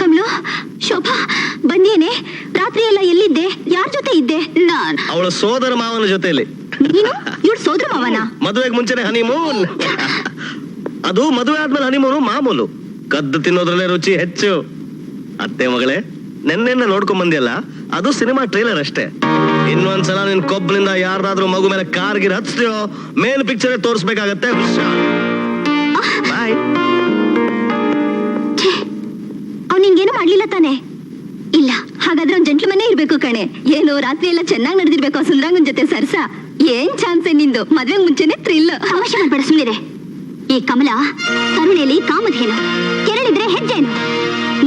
ಕಮಲು ಶೋಭಾ ಬಂದೇನೆ ರಾತ್ರಿ ಎಲ್ಲ ಎಲ್ಲಿದ್ದೆ? ಯಾರ್ ಜೊತೆ ಇದ್ದೆ? ನಾನ್ ಅವಳ ಸೋದರ ಮಾವನ ಜೊತೆಯಲ್ಲಿ. ನೀನು? ಇವ್ರ ಸೋದರ ಮಾವನ? ಮದುವೆಗೆ ಮುಂಚೆನೆ ಹನಿಮೂನ್. ಅದು ಮದುವೆ ಆದ್ಮೇಲೆ ಹನಿಮೂನು ಮಾಮೂಲು. ಕದ್ದು ತಿನ್ನೋದ್ರಲ್ಲೇ ರುಚಿ ಹೆಚ್ಚು. ಅತ್ತೆ ಮಗಳೇ ನೆನ್ನೆನ್ನ ನೋಡ್ಕೊಂಡ್ ಬಂದಿಯಲ್ಲ? ಅದು ಸಿನಿಮಾ ಟ್ರೈಲರ್ ಅಷ್ಟೇ. ಇನ್ನೊಂದ್ಸಲ ನಿನ್ ಕೊಬ್ಬನಿಂದ ಯಾರ್ದಾದ್ರೂ ಮಗು ಮೇಲೆ ಕಾರ್ಗಿರ್ ಹಚ್ತೀಯೋ ಮೇಲ್ ಪಿಕ್ಚರ್ ತೋರಿಸ್ಬೇಕಾಗತ್ತೆ. ಬಾಯ್ ನಿಂಗೇನು ಮಾಡ್ಲಿಲ್ಲ ತಾನೆ? ಇಲ್ಲ, ಹಾಗಾದ್ರೆ ಅವ್ನ್ ಮನೆ ಇರ್ಬೇಕು ಕಣೆ. ಏನು ರಾತ್ರಿ ಎಲ್ಲ ಚೆನ್ನಾಗಿ ನಡೆದಿರ್ಬೇಕು ಆ ಜೊತೆ ಸರ್ಸ. ಏನ್ ಚಾನ್ಸ್ ನಿಂದು? ಮದ್ವೆ ಮುಂಚೆನೆ ಥ್ರಿಲ್ ಅವಶ್ಯ ಮಾಡ್ಬೇಡ ಸುಮ್ಮನೆ ಈ ಕಮಲ, ಕರುಣೆಯಲ್ಲಿ ಕಾಮಧೇನು. ಕೆರಳಿದ್ರೆ ಹೆಜ್ಜೆನು.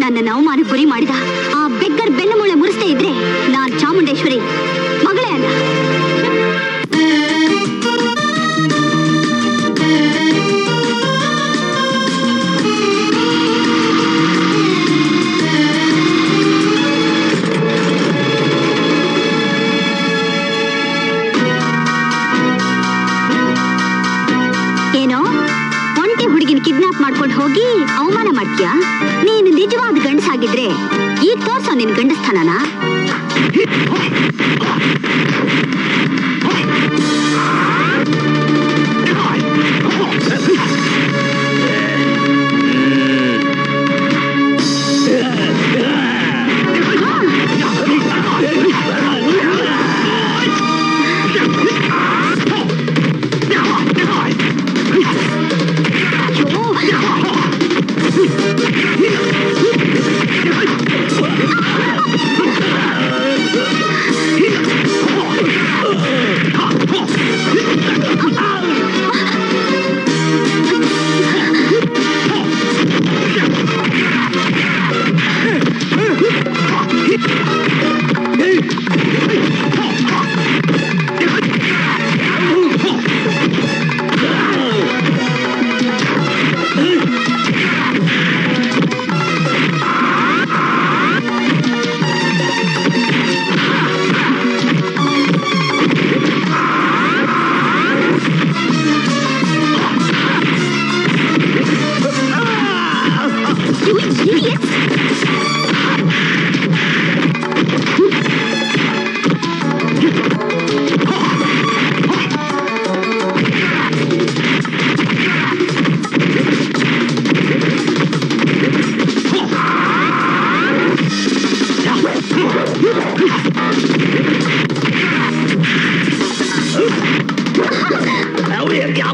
ನನ್ನ ನವಮಾನ ಗುರಿ ಮಾಡಿದ ಆ ಬೆಗ್ಗರ್ ಬೆನ್ನಮೂಳೆ ಮುರಿಸ್ತಾ ಇದ್ರೆ ನಾನ್ ಚಾಮುಂಡೇಶ್ವರಿ. ನೀನು ನಿಜವಾದ ಗಂಡಸಾಗಿದ್ರೆ ಈಗ ತೋರ್ಸೋ ನಿನ್ ಗಂಡಸ್ಥಾನನ? ಅಯ್ಯೋ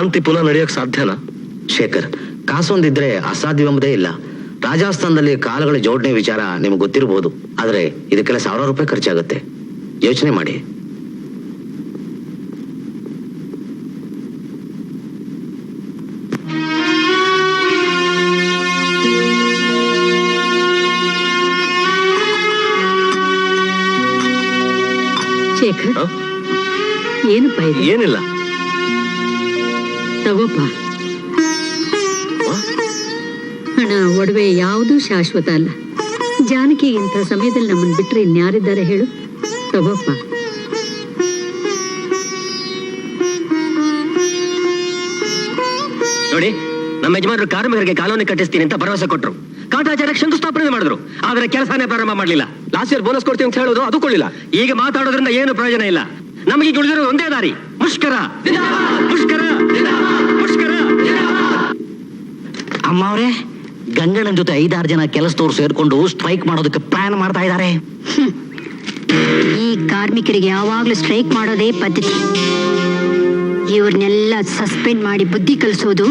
ಶಾಂತಿ ಪುನಃ ನಡೆಯಕ್ ಸಾಧ್ಯನಾ ಶೇಖರ್ ಕಾಸೊಂದಿದ್ರೆ ಅಸಾಧ್ಯವೆಂಬುದೇ ಇಲ್ಲ. ರಾಜಸ್ಥಾನದಲ್ಲಿ ಕಾಲಗಳ ಜೋಡಣೆ ವಿಚಾರ ನಿಮ್ಗೆ ಗೊತ್ತಿರಬಹುದು ಆದ್ರೆ ಇದಕ್ಕೆಲ್ಲ ಸಾವಿರಾರು ರೂಪಾಯಿ ಖರ್ಚಾಗುತ್ತೆ. ಯೋಚನೆ ಮಾಡಿ. ಶೇಖರ್? ಏನಪ್ಪ ಏನಿಲ್ಲ. ತಗೋಪ್ಪ ಹಣ ಒಡವೆ ಯಾವುದೂ ಶಾಶ್ವತ ಅಲ್ಲ. ಜಾನಕಿ ಇಂಥ ಸಮಯದಲ್ಲಿ ನಮ್ಮನ್ನು ಬಿಟ್ಟರೆ ಇನ್ಯಾರಿದ್ದಾರೆ ಹೇಳು. ತಗೋಪ್ಪ ನೋಡಿ, ನಮ್ಮ ಯಜಮಾನರು ಕಾರ್ಮಿಕರಿಗೆ ಕಾಲೋನಿ ಕಟ್ಟಿಸ್ತೀನಿ ಅಂತ ಭರವಸೆ ಕೊಟ್ಟರು ಕಾಟಾಚಾರ ಶಂಕುಸ್ಥಾಪನೆ ಮಾಡಿದ್ರು. ಆದ್ರೆ ಕೆಲಸನೇ ಪ್ರಾರಂಭ ಮಾಡಲಿಲ್ಲ. ಲಾಸ್ಟ್ ಇಯರ್ ಬೋನಸ್ ಕೊಡ್ತೀವಿ ಅಂತ ಹೇಳೋದು ಅದು ಕೊಳ್ಳಿಲ್ಲ ಈಗ ಮಾತಾಡೋದ್ರಿಂದ ಏನು ಪ್ರಯೋಜನ ಇಲ್ಲ. ನಮಗೆ ಉಳಿದಿರೋ ಒಂದೇ ದಾರಿ. ಮುಷ್ಕರ. ಮುಷ್ಕರ. ಅಮ್ಮ ಅವರೇ ಗಂಗಣ್ಣನ ಜೊತೆ ಐದಾರು ಜನ ಕೆಲಸದವ್ರು ಸೇರ್ಕೊಂಡು ಸ್ಟ್ರೈಕ್ ಮಾಡೋದಕ್ಕೆ ಪ್ಲಾನ್ ಮಾಡ್ತಾ ಇದ್ದಾರೆ. ಈ ಕಾರ್ಮಿಕರಿಗೆ ಯಾವಾಗ್ಲೂ ಸ್ಟ್ರೈಕ್ ಮಾಡೋದೇ ಪದ್ಧತಿ. ಇವ್ರನ್ನೆಲ್ಲ ಸಸ್ಪೆಂಡ್ ಮಾಡಿ ಬುದ್ಧಿ ಕಲಿಸೋದು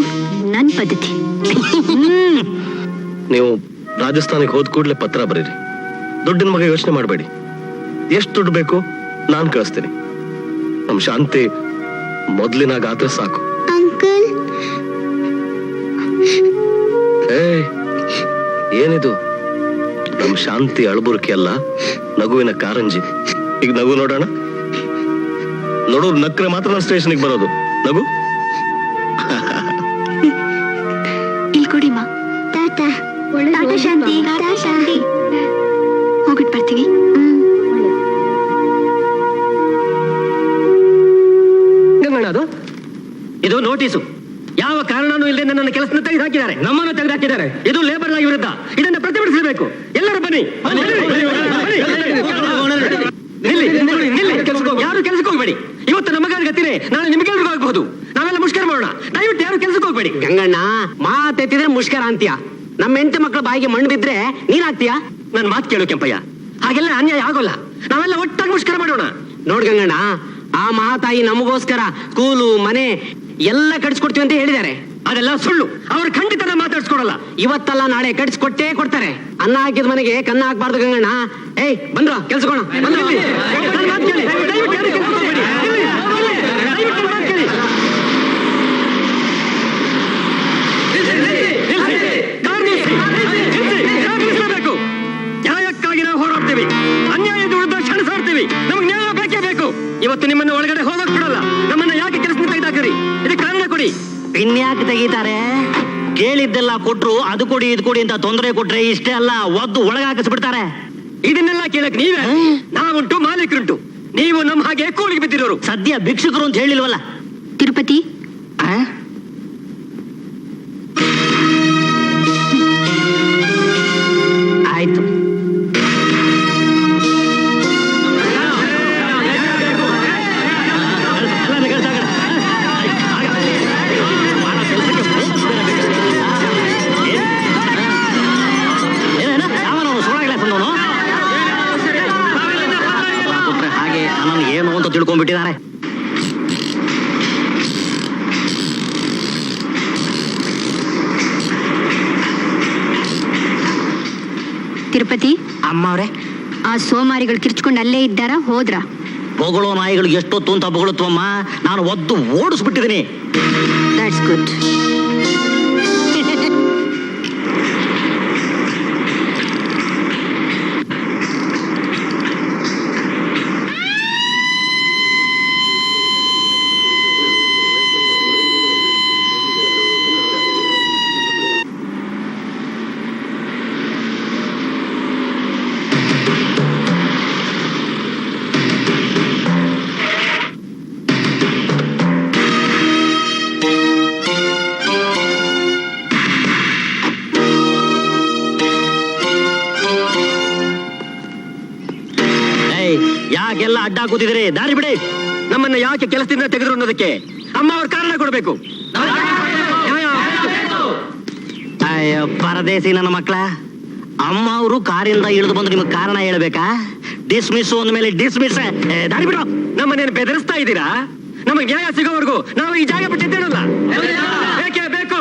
ನನ್ನ ಪದ್ಧತಿ. ನೀವು ರಾಜಸ್ಥಾನಕ್ಕೆ ಹೋದ ಕೂಡಲೇ ಪತ್ರ ಬರೀರಿ. ದುಡ್ಡಿನ ಮಗ ಯೋಚನೆ ಮಾಡಬೇಡಿ. ಎಷ್ಟು ದುಡ್ಡು ಬೇಕು ನಾನು ಕಳಿಸ್ತೀನಿ. ನಮ್ ಶಾಂತಿ ಮೊದ್ಲಿನಾಗ ಆದ್ರೆ ಸಾಕು. ಅಂಕಲ್ ಏನಿದು? ನಮ್ ಶಾಂತಿ ಅಳಬುರ್ಕಿ ಅಲ್ಲ ನಗುವಿನ ಕಾರಂಜಿ. ಈಗ ನಗು ನೋಡೋಣ? ನೋಡೋ ನಕ್ರೆ ಮಾತ್ರ ನಾನು ಸ್ಟೇಷನ್ಗೆ ಬರೋದು. ನಗು? ಕೊಡಿಮ್ಮ ಟಾಟಾ ಟಾಟಾ ಶಾಂತಿ. ಟಾಟಾ ಶಾಂತಿ. ಹೋಗ್ಬಿಟ್ಟು ಬರ್ತೀವಿ? ಗಂಗಣ್ಣ ಅದು? ಇದು ನೋಟಿಸು. ಇಲ್ಲದೆ ನನ್ನ ಕೆಲಸದಿಂದ ತೆಗೆದು ಹಾಕಿದ್ದಾರೆ ನಮ್ಮನ್ನು ತೆಗೆದು ಹಾಕಿದ್ದಾರೆ ಇದು ಲೇಬರ್ ಆಗಿ ವಿರುದ್ಧ ಇದನ್ನು ಪ್ರತಿಭಟಿಸಬೇಕು ಎಲ್ಲರೂ ಬನ್ನಿ. ಯಾರು ಕೆಲಸಕ್ಕೆ ಹೋಗ್ಬೇಡಿ ಇವತ್ತು ನಮಗಾದ ಗತಿನೇ ನಾಳೆ ನಿಮಗೆಲ್ರಿಗೂ ಆಗಬಹುದು ನಾವೆಲ್ಲ ಮುಷ್ಕರ ಮಾಡೋಣ ದಯವಿಟ್ಟು ಯಾರು ಕೆಲಸಕ್ಕೆ ಹೋಗ್ಬೇಡಿ ಗಂಗಣ್ಣ ಮಾತೆತ್ತಿದ್ರೆ ಮುಷ್ಕರ ಅಂತೀಯ ನಮ್ಮ ಹೆಂಡತಿ ಮಕ್ಕಳ ಬಾಯಿಗೆ ಮಣ್ಣು ಬಿದ್ರೆ ನೀನಾಗ್ತೀಯಾ ನನ್ನ ಮಾತು ಕೇಳು ಕೆಂಪಯ್ಯ ಹಾಗೆಲ್ಲ ಅನ್ಯಾಯ ಆಗೋಲ್ಲ ನಾವೆಲ್ಲ ಒಟ್ಟಾಗಿ ಮುಷ್ಕರ ಮಾಡೋಣ ನೋಡ್ ಗಂಗಣ್ಣ ಆ ಮಹಾತಾಯಿ ನಮಗೋಸ್ಕರ ಕೂಲು ಮನೆ ಎಲ್ಲ ಕಟ್ಸ್ಕೊಡ್ತೀವಿ ಅಂತ ಹೇಳಿದ್ದಾರೆ ಅದೆಲ್ಲ ಸುಳ್ಳು. ಅವ್ರು ಖಂಡಿತ ನಾ ಮಾತಾಡ್ಸ್ಕೊಡಲ್ಲ. ಇವತ್ತಲ್ಲ ನಾಳೆ ಕಟ್ಸ್ಕೊಟ್ಟೇ ಕೊಡ್ತಾರೆ. ಅನ್ನ ಹಾಕಿದ ಮನೆಗೆ ಕನ್ನ ಹಾಕ್ಬಾರ್ದು ಗಂಗಣ್ಣ. ಏಯ್, ಬಂದ್ರ ಕೆಲ್ಸಕೋಣ. ನ್ಯಾಯಕ್ಕಾಗಿ ನಾವು ಹೋರಾಡ್ತೀವಿ. ಅನ್ಯಾಯದ ವಿರುದ್ಧ ನಮಗೆ ನ್ಯಾಯ ಬೇಕೇ ಇವತ್ತು ನಿಮ್ಮನ್ನು ಒಳಗಡೆ ಹೋಗಕ್ ಬಿಡಲ್ಲ. ನಮ್ಮನ್ನ ಯಾಕೆ ಕೆಲಸದಿಂದ ತೆಗೆದಾಕರಿ ಇದಕ್ಕೆ ಕಾರಣ ಕೊಡಿ. ಇನ್ಯಾಕೆ ತೆಗಿತಾರೆ? ಕೇಳಿದ್ದೆಲ್ಲ ಕೊಟ್ರು ಅದು ಕೊಡಿ ಇದು ಕೊಡಿ ಅಂತ ತೊಂದರೆ ಕೊಟ್ರೆ ಇಷ್ಟೇ ಅಲ್ಲ ಒದ್ದು ಒಳಗಾಕಿಸ್ಬಿಡ್ತಾರೆ. ಇದನ್ನೆಲ್ಲ ಕೇಳಕ್ ನೀವೇ? ನಾವುಂಟು ಮಾಲೀಕರುಂಟು. ನೀವು ನಮ್ಮ ಹಾಗೆ ಕೂಲಿಗೆ ಬಿದ್ದಿರೋರು. ಸದ್ಯ ಭಿಕ್ಷುಕರು ಅಂತ ಹೇಳಿಲ್ವಲ್ಲ? ತಿರುಪತಿ? ಅಮ್ಮ ಅವ್ರೆ ಆ ಸೋಮಾರಿಗಳು ಕಿರ್ಚ್ಕೊಂಡು ಅಲ್ಲೇ ಇದ್ದಾರ? ಹೋದ್ರ? ಬೊಗಳೋ ನಾಯಿಗಳು ಎಷ್ಟೊತ್ತು ಅಂತ ಬೊಗಳುತ್ತವಮ್ಮ ನಾನು ಒದ್ದು ಓಡಿಸ್ಬಿಟ್ಟಿದ್ದೀನಿ. ದಟ್ಸ್ ಗುಡ್ ಯಾಕೆಲ್ಲ ಅಡ್ಡ ದಾರಿ ಬಿಡಿ. ನಮ್ಮನ್ನ ಯಾಕೆ ಕೆಲಸದಿಂದ ತೆಗೆದ್ರು ಅನ್ನೋದಕ್ಕೆ ಅಮ್ಮ ಅವ್ರ ಕಾರಣ ಕೊಡಬೇಕು. ಅಯ್ಯೋ, ಪರದೇಸಿ ನನ್ನ ಮಕ್ಕಳ ಅಮ್ಮ ಅವರು ಕಾರಿಂದ ಇಳಿದು ಬಂದು ನಿಮಗೆ ಕಾರಣ ಹೇಳ್ಬೇಕಾ? ಡಿಸ್ಮಿಸ್ ಅಂದ್ಮೇಲೆ ಡಿಸ್ಮಿಸ್ ದಾರಿ ಬಿಡು. ನಮ್ಮನ್ನೇನು ಬೆದರಿಸ್ತಾ ಇದ್ದೀರಾ? ನಮಗೆ ನ್ಯಾಯ ಸಿಗೋವರೆಗೂ ನಾವು ಈ ಜಾಗ ಬಿಟ್ಟಿದ್ದೇನಲ್ಲ ಬೇಕೇ ಬೇಕು.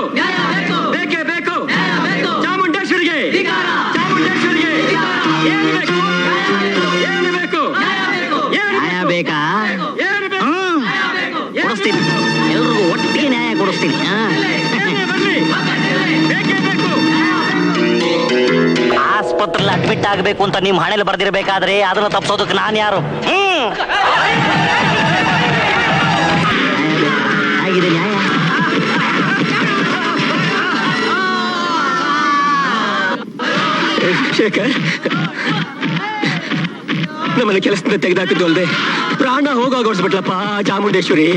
ಬೇಕೇ ಬೇಕು. ಚಾಮುಂಡೇಶ್ವರಿಗೆ. ಚಾಮುಂಡೇಶ್ವರಿಗೆ. ಏನ್ ಬೇಕು? ಬೇಕು? ಕೊಡಿಸ್ತೀನಿ. ಎಲ್ರಿಗೂ ಒಟ್ಟಿಗೆ ನ್ಯಾಯ ಕೊಡಿಸ್ತೀನಿ. ಆಸ್ಪತ್ರೆಯಲ್ಲಿ ಅಡ್ಮಿಟ್ ಆಗಬೇಕು ಅಂತ ನಿಮ್ಮ ಹಣೆಯಲ್ಲಿ ಬರ್ದಿರ್ಬೇಕಾದ್ರೆ ಅದನ್ನ ತಪ್ಪಿಸೋದಕ್ಕೆ ನಾನು ಯಾರು? ಹ್ಮ್. ಆಗಿದೆ ನ್ಯಾಯ. ಶೇಖರ್ ನಮ್ಮನ್ನ ಕೆಲಸದಿಂದ ತೆಗೆದಾಕಿದ್ದು ಅಲ್ದೆ ಪ್ರಾಣ ಹೋಗಾಗೋಡ್ಸ್ಬಿಟ್ಲಪ್ಪ ಚಾಮುಂಡೇಶ್ವರಿ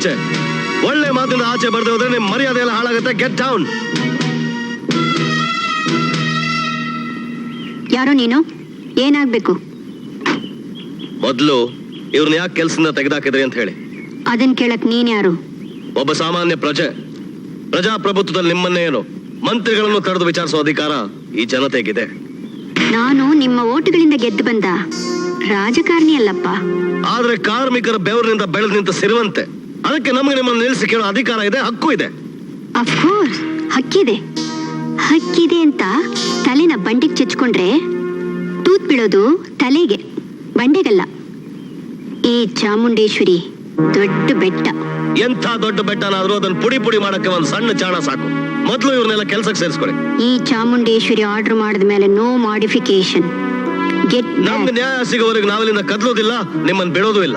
ಆಚೆ. ಒಳ್ಳೆ ಮಾತಿಂದ ಆಚೆ ಬರ್ದೆ ಹೋದ್ರೆ ನಿಮ್ ಮರ್ಯಾದೆ ಎಲ್ಲ ಹಾಳಾಗುತ್ತೆ. ಗೆಟ್ ಡೌನ್ ಯಾರೋ ನೀನು? ಏನಾಗ್ಬೇಕು? ಮೊದ್ಲು ಇವ್ರನ್ನ ಯಾಕೆ ಕೆಲ್ಸದಿಂದ ತೆಗೆದಾಕಿದ್ರಿ ಅಂತ ಹೇಳಿ. ಅದನ್ ಕೇಳಕ್ ನೀನ್ ಯಾರು ಒಬ್ಬ ಸಾಮಾನ್ಯ ಪ್ರಜೆ. ಪ್ರಜಾಪ್ರಭುತ್ವದಲ್ಲಿ ನಿಮ್ಮನ್ನೇ ಏನು? ಮಂತ್ರಿಗಳನ್ನು ತಡೆದು ವಿಚಾರಿಸುವ ಅಧಿಕಾರ ಈ ಜನತೆಗಿದೆ. ನಾನು ನಿಮ್ಮ ಓಟುಗಳಿಂದ ಗೆದ್ದು ಬಂದ ರಾಜಕಾರಣಿ ಅಲ್ಲಪ್ಪ. ಆದ್ರೆ ಕಾರ್ಮಿಕರ ಬೆವರಿನಿಂದ ಬೆಳೆದು ನಿಂತ ಸಿರುವಂತೆ. ಅದಕ್ಕೆ ನಮಗೆ ನಿಮ್ಮನ್ನು ನಿಲ್ಲಿಸಿ ಕೇಳೋ ಅಧಿಕಾರ ಇದೆ ಹಕ್ಕು ಇದೆ. ಅಫ್ಕೋರ್ಸ್ ಹಕ್ಕಿದೆ. ಹಕ್ಕಿದೆ ಅಂತ ತಲೆನ ಬಂಡೆಗೆ ಚಚ್ಕೊಂಡ್ರೆ ತೂತ್ ಬಿಡೋದು ತಲೆಗೆ ಬಂಡೆಗಲ್ಲ. ಈ ಚಾಮುಂಡೇಶ್ವರಿ ದೊಡ್ಡ ಬೆಟ್ಟ. ಎಂಥ ದೊಡ್ಡ ಬೆಟ್ಟನಾದ್ರೂ ಅದನ್ನ ಪುಡಿ ಪುಡಿ ಮಾಡಕ್ಕೆ ಒಂದ್ ಸಣ್ಣ ಚಾಣ ಸಾಕು. ಮೊದಲು ಇವ್ರನ್ನೆಲ್ಲ ಕೆಲಸಕ್ಕೆ ಸೇರಿಸ್ಕೊಳ್ಳಿ. ಈ ಚಾಮುಂಡೇಶ್ವರಿ ಆರ್ಡರ್ ಮಾಡಿದ ಮೇಲೆ ನೋ ಮಾಡಿಫಿಕೇಶನ್ ಗೆಟ್ ನಮ್ಗೆ ನ್ಯಾಯ ಸಿಗೋವರೆಗೆ ನಾವಿಲ್ಲಿಂದ ಕದ್ಲೋದಿಲ್ಲ ನಿಮ್ಮನ್ನು ಬಿಡೋದು ಇಲ್ಲ.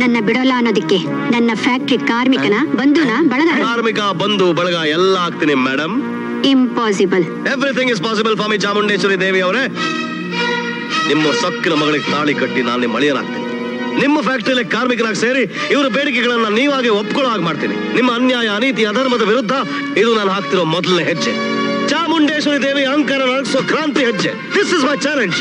ನನ್ನ ಬಿಡಲ್ಲ ಅನ್ನೋದಕ್ಕೆ. ನನ್ನ ಫ್ಯಾಕ್ಟ್ರಿ ಕಾರ್ಮಿಕನ ಬಂಧುನ ಬಳಗ ಕಾರ್ಮಿಕ ಬಂಧು ಬಳಗ ಎಲ್ಲ ಆಗ್ತೀನಿ madam impossible everything is possible farm Chamundeshwari Devi ಅವರೇ. ನಿಮ್ಮ ಸಕ್ಕಿನ ಮಗಳಿಗೆ ತಾಳಿ ಕಟ್ಟಿ ನಾನು ನಿಮ್ಮ ಅಳಿಯನಾಗ್ತೀನಿ. ನಿಮ್ಮ ಫ್ಯಾಕ್ಟರಿಯಲ್ಲಿ ಕಾರ್ಮಿಕರಾಗಿ ಸೇರಿ ಇವರ ಬೇಡಿಕೆಗಳನ್ನ ನೀವಾಗಿ ಒಪ್ಕೊಳ್ಳೋ ಹಾಗೆ ಮಾಡ್ತೀನಿ. ನಿಮ್ಮ ಅನ್ಯಾಯ ಅನೀತಿ ಅಧರ್ಮದ ವಿರುದ್ಧ ಇದು ನಾನು ಹಾಕ್ತಿರೋ ಮೊದಲನೇ ಹೆಜ್ಜೆ. ಚಾಮುಂಡೇಶ್ವರಿ ದೇವಿ ಅಹಂಕಾರ ನಡೆಸೋ ಕ್ರಾಂತಿ ಹೆಜ್ಜೆ. This is my challenge